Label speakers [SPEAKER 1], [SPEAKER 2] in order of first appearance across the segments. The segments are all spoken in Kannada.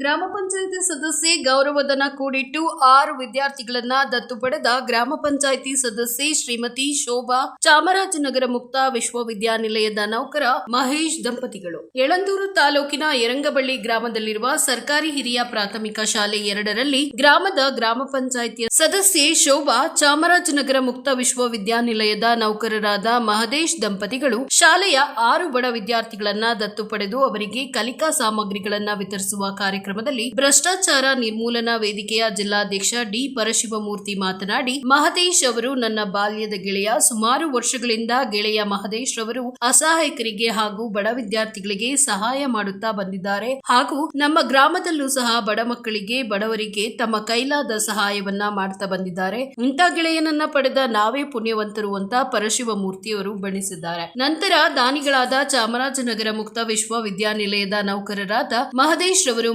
[SPEAKER 1] ಗ್ರಾಮ ಪಂಚಾಯಿತಿ ಸದಸ್ಯೆ ಗೌರವಧನ ಕೂಡಿಟ್ಟು ಆರು ವಿದ್ಯಾರ್ಥಿಗಳನ್ನ ದತ್ತು ಪಡೆದ ಗ್ರಾಮ ಪಂಚಾಯಿತಿ ಸದಸ್ಯೆ ಶ್ರೀಮತಿ ಶೋಭಾ, ಚಾಮರಾಜನಗರ ಮುಕ್ತ ವಿಶ್ವವಿದ್ಯಾನಿಲಯದ ನೌಕರ ಮಹೇಶ್ ದಂಪತಿಗಳು. ಯಳಂದೂರು ತಾಲೂಕಿನ ಯರಂಗಬಳ್ಳಿ ಗ್ರಾಮದಲ್ಲಿರುವ ಸರ್ಕಾರಿ ಹಿರಿಯ ಪ್ರಾಥಮಿಕ ಶಾಲೆ ಎರಡರಲ್ಲಿ ಗ್ರಾಮದ ಗ್ರಾಮ ಪಂಚಾಯಿತಿಯ ಸದಸ್ಯೆ ಶೋಭಾ, ಚಾಮರಾಜನಗರ ಮುಕ್ತ ವಿಶ್ವವಿದ್ಯಾನಿಲಯದ ನೌಕರರಾದ ಮಹದೇಶ್ ದಂಪತಿಗಳು ಶಾಲೆಯ ಆರು ಬಡ ವಿದ್ಯಾರ್ಥಿಗಳನ್ನ ದತ್ತು ಪಡೆದು ಅವರಿಗೆ ಕಲಿಕಾ ಸಾಮಗ್ರಿಗಳನ್ನ ವಿತರಿಸುವ ಕಾರ್ಯಕ್ರಮದಲ್ಲಿ ಭ್ರಷ್ಟಾಚಾರ ನಿರ್ಮೂಲನಾ ವೇದಿಕೆಯ ಜಿಲ್ಲಾಧ್ಯಕ್ಷ ಡಿ ಪರಶಿವಮೂರ್ತಿ ಮಾತನಾಡಿ, ಮಹದೇಶ್ ಅವರು ನನ್ನ ಬಾಲ್ಯದ ಗೆಳೆಯ, ಸುಮಾರು ವರ್ಷಗಳಿಂದ ಗೆಳೆಯ ಮಹದೇಶ್ ರವರು ಅಸಹಾಯಕರಿಗೆ ಹಾಗೂ ಬಡ ವಿದ್ಯಾರ್ಥಿಗಳಿಗೆ ಸಹಾಯ ಮಾಡುತ್ತಾ ಬಂದಿದ್ದಾರೆ ಹಾಗೂ ನಮ್ಮ ಗ್ರಾಮದಲ್ಲೂ ಸಹ ಬಡ ಮಕ್ಕಳಿಗೆ, ಬಡವರಿಗೆ ತಮ್ಮ ಕೈಲಾದ ಸಹಾಯವನ್ನ ಮಾಡ್ತಾ ಬಂದಿದ್ದಾರೆ. ಇಂಥ ಗೆಳೆಯನನ್ನ ಪಡೆದ ನಾವೇ ಪುಣ್ಯವಂತರು ಅಂತ ಪರಶಿವಮೂರ್ತಿಯವರು ಬಣ್ಣಿಸಿದ್ದಾರೆ. ನಂತರ ದಾನಿಗಳಾದ ಚಾಮರಾಜನಗರ ಮುಕ್ತ ವಿಶ್ವವಿದ್ಯಾನಿಲಯದ ನೌಕರರಾದ ಮಹದೇಶ್ ರವರು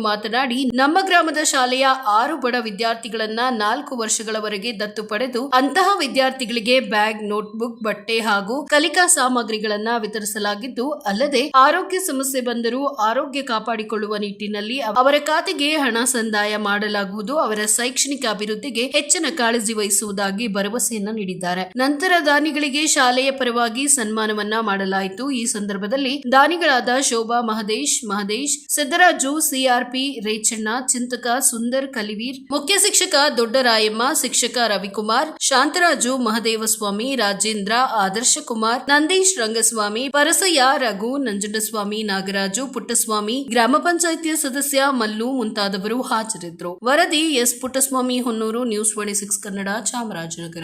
[SPEAKER 1] ನಮ್ಮ ಗ್ರಾಮದ ಶಾಲೆಯ ಆರು ಬಡ ವಿದ್ಯಾರ್ಥಿಗಳನ್ನ ನಾಲ್ಕು ವರ್ಷಗಳವರೆಗೆ ದತ್ತು ಪಡೆದು, ಅಂತಹ ವಿದ್ಯಾರ್ಥಿಗಳಿಗೆ ಬ್ಯಾಗ್, ನೋಟ್ಬುಕ್, ಬಟ್ಟೆ ಹಾಗೂ ಕಲಿಕಾ ಸಾಮಗ್ರಿಗಳನ್ನ ವಿತರಿಸಲಾಗಿದ್ದು, ಅಲ್ಲದೆ ಆರೋಗ್ಯ ಸಮಸ್ಯೆ ಬಂದರೂ ಆರೋಗ್ಯ ಕಾಪಾಡಿಕೊಳ್ಳುವ ನಿಟ್ಟಿನಲ್ಲಿ ಅವರ ಖಾತೆಗೆ ಹಣ ಸಂದಾಯ ಮಾಡಲಾಗುವುದು. ಅವರ ಶೈಕ್ಷಣಿಕ ಅಭಿವೃದ್ಧಿಗೆ ಹೆಚ್ಚಿನ ಕಾಳಜಿ ವಹಿಸುವುದಾಗಿ ಭರವಸೆಯನ್ನ ನೀಡಿದ್ದಾರೆ. ನಂತರ ದಾನಿಗಳಿಗೆ ಶಾಲೆಯ ಪರವಾಗಿ ಸನ್ಮಾನವನ್ನ ಮಾಡಲಾಯಿತು. ಈ ಸಂದರ್ಭದಲ್ಲಿ ದಾನಿಗಳಾದ ಶೋಭಾ ಮಹದೇಶ್ ಮಹದೇಶ್, ಸಿದ್ದರಾಜು, ಸಿಆರ್ಪಿ ರೇಚಣ್ಣ, ಚಿಂತಕ, ಸುಂದರ್, ಕಲಿವೀರ್, ಮುಖ್ಯ ಶಿಕ್ಷಕ ದೊಡ್ಡರಾಯಮ್ಮ, ಶಿಕ್ಷಕ ರವಿಕುಮಾರ್, ಶಾಂತರಾಜು ಮಹದೇವಸ್ವಾಮಿ, ರಾಜೇಂದ್ರ, ಆದರ್ಶ ಕುಮಾರ್, ನಂದೀಶ್ ರಂಗಸ್ವಾಮಿ, ಪರಸಯ್ಯ, ರಘು, ನಂಜುಂಡಸ್ವಾಮಿ, ನಾಗರಾಜು, ಪುಟ್ಟಸ್ವಾಮಿ, ಗ್ರಾಮ ಪಂಚಾಯಿತಿಯ ಸದಸ್ಯ ಮಲ್ಲು ಮುಂತಾದವರು ಹಾಜರಿದ್ದರು. ವರದಿ S. Puttaswamy, Honnur, news twenty six Kannada, Chamarajanagar.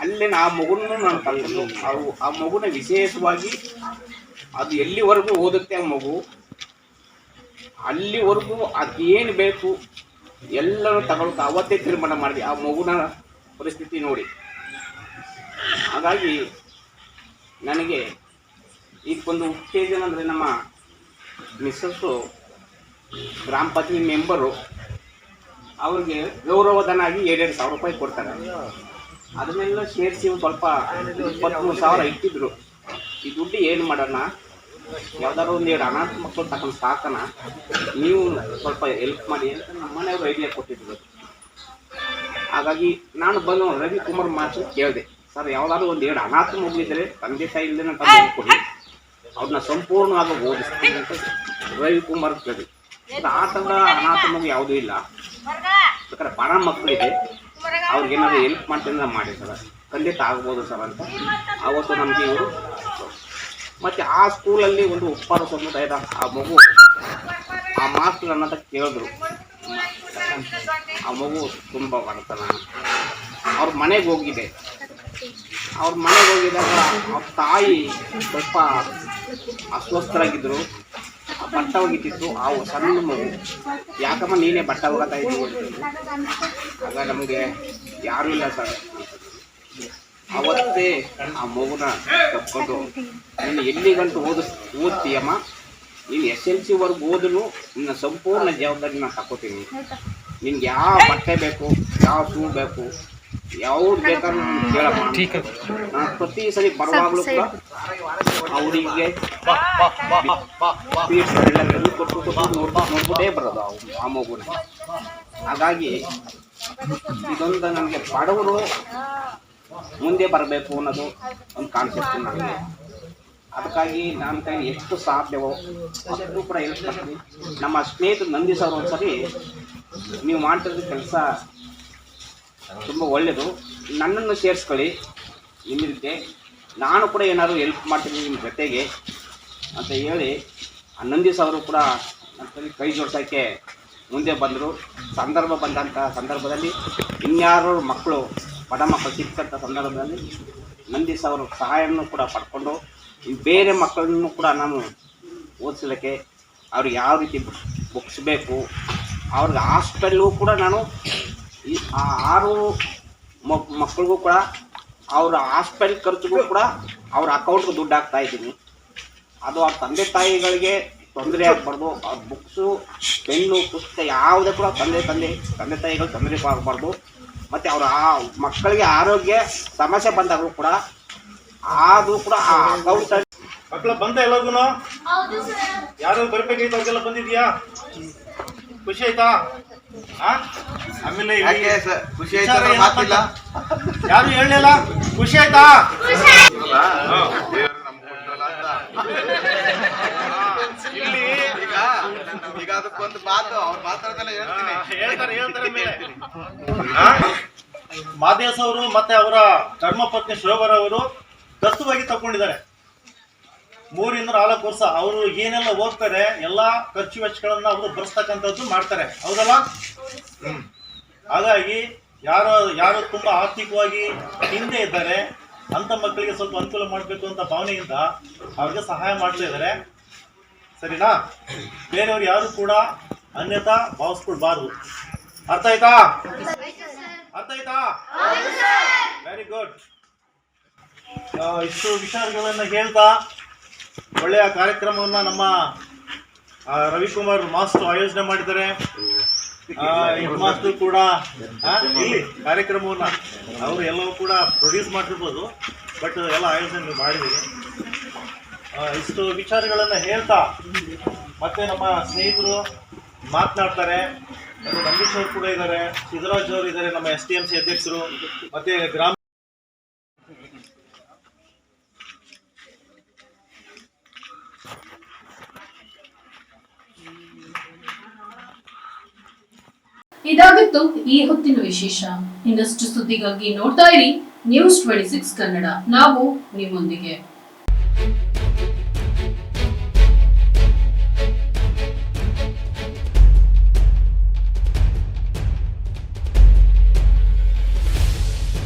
[SPEAKER 2] ಅಲ್ಲಿನ ಆ ಮಗುನ ನಾನು ಕಲ್ತು ಅವು ಆ ಮಗುನ ವಿಶೇಷವಾಗಿ ಅದು ಎಲ್ಲಿವರೆಗೂ ಓದುತ್ತೆ ಆ ಮಗು? ಅಲ್ಲಿವರೆಗೂ ಅದೇನು ಬೇಕು? ಎಲ್ಲರೂ ತಗೊಳ್ತಾ ಅವತ್ತೇ ತೀರ್ಮಾನ ಮಾಡಿದೆ ಆ ಮಗುನ ಪರಿಸ್ಥಿತಿ ನೋಡಿ. ಹಾಗಾಗಿ ನನಗೆ ಇದಕ್ಕೊಂದು ಉತ್ತೇಜನ ಅಂದರೆ ನಮ್ಮ ಮಿಸ್ಸಸ್ಸು ಗ್ರಾಮ ಪಂಚಾಯತ್ ಮೆಂಬರು ಅವ್ರಿಗೆ ಗೌರವಧನ ಆಗಿ ಎರಡೆರಡು ಸಾವಿರ ರೂಪಾಯಿ ಕೊಡ್ತಾರೆ. ಅದನ್ನೆಲ್ಲ ಸೇರಿಸಿ ಒಂದು ಸ್ವಲ್ಪ ಇಪ್ಪತ್ತ್ಮೂರು ಸಾವಿರ ಇಟ್ಟಿದ್ರು. ಈ ದುಡ್ಡು ಏನು ಮಾಡೋಣ? ಯಾವ್ದಾದ್ರು ಒಂದು ಎರಡು ಅನಾಥ ಮಕ್ಕಳು ತಗೊಂಡು ಸಾಕಣ. ನೀವು ಸ್ವಲ್ಪ ಹೆಲ್ಪ್ ಮಾಡಿ ಅಂತ ನಮ್ಮ ಮನೆಯವರು ಐಡಿಯಾ ಕೊಟ್ಟಿದ್ರು. ಹಾಗಾಗಿ ನಾನು ಬಂದು ರವಿಕುಮಾರ್ ಮಾತು ಕೇಳಿದೆ. ಸರ್, ಯಾವ್ದಾದ್ರು ಒಂದು ಎರಡು ಅನಾಥ ಮಗು ಇದ್ದರೆ ತಂದೆ ತಾಯಿ ಇಲ್ಲದೆ ಕೊಡಿ ಅವ್ರನ್ನ ಸಂಪೂರ್ಣವಾಗಿ ಓದಿಸ್ತೀನಿ ಅಂತ ರವಿಕುಮಾರ್ ಅದು ಆ ತಂದ ಅನಾಥ ಮಗು ಯಾವುದೂ ಇಲ್ಲ. ಬೇಕಾದ್ರೆ ಬಡ ಮಕ್ಕಳಿದೆ ಅವ್ರಿಗೆ ಏನಾದ್ರು ಹೆಲ್ಪ್ ಮಾಡ್ತೀನಿ ಮಾಡಿ ಸರ್ ಖಂಡಿತ ಆಗ್ಬೋದು ಸರ್ ಅಂತ. ಅವತ್ತು ನಮಗೆ ಇವರು ಮತ್ತು ಆ ಸ್ಕೂಲಲ್ಲಿ ಒಂದು ಉಪ್ಪಾರ ಸಮುದಾಯದ ಆ ಮಗು, ಆ ಮಾಸ್ಟರ್ ಅನ್ನೋದ ಕೇಳಿದ್ರು. ಆ ಮಗು ತುಂಬ ಬಡತನ. ಅವ್ರ ಮನೆಗೆ ಹೋಗಿದೆ. ಅವ್ರ ಮನೆಗೆ ಹೋಗಿದಾಗ ಅವ್ರ ತಾಯಿ ಸ್ವಲ್ಪ ಅಸ್ವಸ್ಥರಾಗಿದ್ದರು ಬಟ್ಟ ಒಗಿತಿತ್ತು. ಆ ಸಣ್ಣ ಮಗು, ಯಾಕಮ್ಮ ನೀನೇ ಬಟ್ಟ ಒಗತಾ ಇದ್ದೀವಿ ಆಗ ನಮಗೆ ಯಾರೂ ಇಲ್ಲ ಸರ್. ಅವತ್ತೇ ಆ ಮಗುನ ಕೊಟ್ಕೊಂಡು ನೀನು ಎಲ್ಲಿಗಂಟು ಓದಿಸ್ ಓದ್ತೀಯಮ್ಮ? ನೀನು ಎಸ್ ಎಲ್ ಸಿವರೆಗೂ ಓದಲು ನಿನ್ನ ಸಂಪೂರ್ಣ ಜವಾಬ್ದಾರಿ ನಾನು ತಗೋತೀನಿ ನಿನ್ಗೆ ಯಾವ ಬಟ್ಟೆ ಬೇಕು ಯಾವ ಶೂ ಬೇಕು ಯಾವ್ದು ಬೇಕಾದ್ರೂ ಕೇಳಪ್ಪ ಕೇಳಮ್ಮ. ನಾನು ಪ್ರತಿ ಸರಿ ಬರುವಾಗಲೂ ಕೂಡ ಅವರಿಗೆ ಕೊಟ್ಟು ಕೊಟ್ಟು ನೋಡ್ಬಿಟ್ಟು ಬರೋದು ಆ ಮಗುನ. ಹಾಗಾಗಿ ಇದೊಂದು ನನಗೆ ಬಡವರು ಮುಂದೆ ಬರಬೇಕು ಅನ್ನೋದು ಒಂದು ಕಾನ್ಸೆಪ್ಟ್ ನನಗೆ. ಅದಕ್ಕಾಗಿ ನಾನು ಕೈ ಎಷ್ಟು ಸಾಧ್ಯವೋ ಅಷ್ಟು ಕೂಡ ಹೇಳ್ತೀನಿ ನಮ್ಮ ಸ್ನೇಹಿತರು ನಂದಿಸ್ ಅವರು ಒಂದ್ಸರಿ ನೀವು ಮಾಡ್ತಿರೋದು ಕೆಲಸ ತುಂಬ ಒಳ್ಳೆಯದು ನನ್ನನ್ನು ಸೇರಿಸ್ಕೊಳ್ಳಿ ನಿಮ್ಮದಕ್ಕೆ. ನಾನು ಕೂಡ ಏನಾದರೂ ಹೆಲ್ಪ್ ಮಾಡ್ತೀನಿ ನಿಮ್ಮ ಜೊತೆಗೆ ಅಂತ ಹೇಳಿ ಆ ನಂದಿಸ್ ಅವರು ಕೂಡ ನನ್ನ ಕೈ ಜೋಡ್ಸೋಕ್ಕೆ ಮುಂದೆ ಬಂದರು. ಸಂದರ್ಭ ಬಂದಂಥ ಸಂದರ್ಭದಲ್ಲಿ ಇನ್ಯಾರು ಮಕ್ಕಳು ಬಡ ಮಕ್ಕಳು ಸಿಕ್ಕಂಥ ಸಂದರ್ಭದಲ್ಲಿ ನಂದಿಸ್ ಅವರು ಸಹಾಯವನ್ನು ಕೂಡ ಪಡ್ಕೊಂಡು ಬೇರೆ ಮಕ್ಕಳನ್ನು ಕೂಡ ನಾನು ಓದಿಸಲಿಕ್ಕೆ ಅವ್ರಿಗೆ ಯಾವ ರೀತಿ ಬುಕ್ಸ್ ಬೇಕು ಅವ್ರಿಗೆ ಹಾಸ್ಟೆಲ್ಗೂ ಕೂಡ ನಾನು ಈ ಆರು ಮಕ್- ಮಕ್ಕಳಿಗೂ ಕೂಡ, ಅವರ ಹಾಸ್ಟೆಲ್ ಖರ್ಚಿಗೂ ಕೂಡ ಅವ್ರ ಅಕೌಂಟ್ಗೆ ದುಡ್ಡು ಹಾಕ್ತಾ ಇದ್ದೀನಿ. ಅದು ಅವ್ರ ತಂದೆ ತಾಯಿಗಳಿಗೆ ತೊಂದರೆ ಆಗಬಾರ್ದು, ಅವ್ರ ಬುಕ್ಸು, ಪೆನ್ನು, ಪುಸ್ತಕ ಯಾವುದೇ ಕೂಡ ತಂದೆ ತಂದೆ ತಂದೆ ತಾಯಿಗಳು ತೊಂದರೆ ಆಗಬಾರ್ದು. ಮತ್ತು ಅವರ ಆ ಮಕ್ಕಳಿಗೆ ಆರೋಗ್ಯ ಸಮಸ್ಯೆ ಬಂದಾಗಲೂ ಕೂಡ ಆದರೂ ಕೂಡ ಆ ಅಕೌಂಟ್
[SPEAKER 3] ಮಕ್ಕಳ ಬಂದ ಎಲ್ಲರಿಗೂ ಯಾರು ಬರ್ಬೇಕಾಯ್ತು ಅವ್ರಿಗೆಲ್ಲ ಬಂದಿದ್ಯಾ? ಖುಷಿ ಆಯ್ತಾ? ಆಮೇಲೆ ಇಲ್ಲಿ
[SPEAKER 4] ಯಾಕೆ ಸರ್? ಖುಷಿ ಆಯ್ತಾ ಮಾತಿಲ್ಲ.
[SPEAKER 3] ಯಾರು ಹೇಳಲಿಲ್ಲ? ಖುಷಿ ಆಯ್ತಾ
[SPEAKER 4] ಹಾ. ದೇವ್ರು ನಮ್ಗ್ ಕೊಟ್ರಲ್ಲ ಅಂತ.
[SPEAKER 3] ಇಲ್ಲಿ
[SPEAKER 4] ಈಗ ಅದಕ್ಕೊಂದು ಮಾತು ಅವ್ರು ಮಾತಾಡ್ದಲ್ಲ ಹೇಳ್ತೀನಿ.
[SPEAKER 3] ಹೇಳ್ತಾರೆ ಹೇಳ್ತಾರೆ ಮೇಲೆ? ಮಾದೇಶ್ ಅವರು ಮತ್ತೆ ಅವರ ಧರ್ಮಪತ್ನಿ ಶೋಭರ್ ಅವರು ದತ್ತವಾಗಿ ತಗೊಂಡಿದ್ದಾರೆ ಮೂರಿಂದ ನಾಲ್ಕು ವರ್ಷ ಅವರು ಏನೆಲ್ಲ ಹೋಗ್ತಾರೆ ಎಲ್ಲಾ ಖರ್ಚು ವೆಚ್ಚಗಳನ್ನ ಅವರು ಬರ್ಸ್ತಕ್ಕಂಥದ್ದು ಮಾಡ್ತಾರೆ. ಹೌದಲ್ಲ? ಹಾಗಾಗಿ ಯಾರು ಯಾರು ತುಂಬಾ ಆರ್ಥಿಕವಾಗಿ ಹಿಂದೆ ಇದ್ದಾರೆ ಅಂತ ಮಕ್ಕಳಿಗೆ ಸ್ವಲ್ಪ ಅನುಕೂಲ ಮಾಡಬೇಕು ಅಂತ ಭಾವನೆಯಿಂದ ಅವ್ರಿಗೆ ಸಹಾಯ ಮಾಡ್ತಾ ಇದ್ದಾರೆ. ಸರಿನಾ? ಬೇರೆಯವ್ರು ಯಾರು ಕೂಡ ಅನ್ಯತಾ ಭಾವಿಸ್ಕೊಳ್ಬಾರ್ದು. ಅರ್ಥ ಆಯ್ತಾ? ಅರ್ಥ ಆಯ್ತಾ? ವೆರಿ ಗುಡ್ ಇಷ್ಟು ವಿಚಾರಗಳನ್ನ ಹೇಳ್ತಾ ಒಳ್ಳೆಯ ಕಾರ್ಯಕ್ರಮವನ್ನ ನಮ್ಮ ರವಿಕುಮಾರ್ ಮಾಸ್ಟರ್ ಆಯೋಜನೆ ಮಾಡಿದ್ದಾರೆ. ಮಾಸ್ಟರ್ ಕೂಡ ಇಲ್ಲಿ ಕಾರ್ಯಕ್ರಮವನ್ನ ಅವರು ಎಲ್ಲವೂ ಕೂಡ ಪ್ರೊಡ್ಯೂಸ್ ಮಾಡಿರ್ಬೋದು ಬಟ್ ಎಲ್ಲ ಆಯೋಜನೆ ಮಾಡಿದ್ದೀರಿ ಇಷ್ಟು ವಿಚಾರಗಳನ್ನ ಹೇಳ್ತಾ ಮತ್ತೆ ನಮ್ಮ ಸ್ನೇಹಿತರು ಮಾತನಾಡ್ತಾರೆ. ಮತ್ತು ನಂದೀಶ್ ಅವರು ಕೂಡ ಇದ್ದಾರೆ, ಸಿದ್ದರಾಜ್ ಅವರು ಇದ್ದಾರೆ, ನಮ್ಮ ಎಸ್ ಡಿ ಎಂ ಸಿ ಅಧ್ಯಕ್ಷರು, ಮತ್ತೆ ಗ್ರಾಮ
[SPEAKER 5] ಇದಾಗಿತ್ತು ಈ ಹೊತ್ತಿನ ವಿಶೇಷ. ಇನ್ನಷ್ಟು ಸುದ್ದಿಗಾಗಿ ನೋಡ್ತಾ ಇರಿ ನ್ಯೂಸ್ ಟ್ವೆಂಟಿ ಸಿಕ್ಸ್ ಕನ್ನಡ. ನಾವು ನಿಮ್ಮೊಂದಿಗೆ.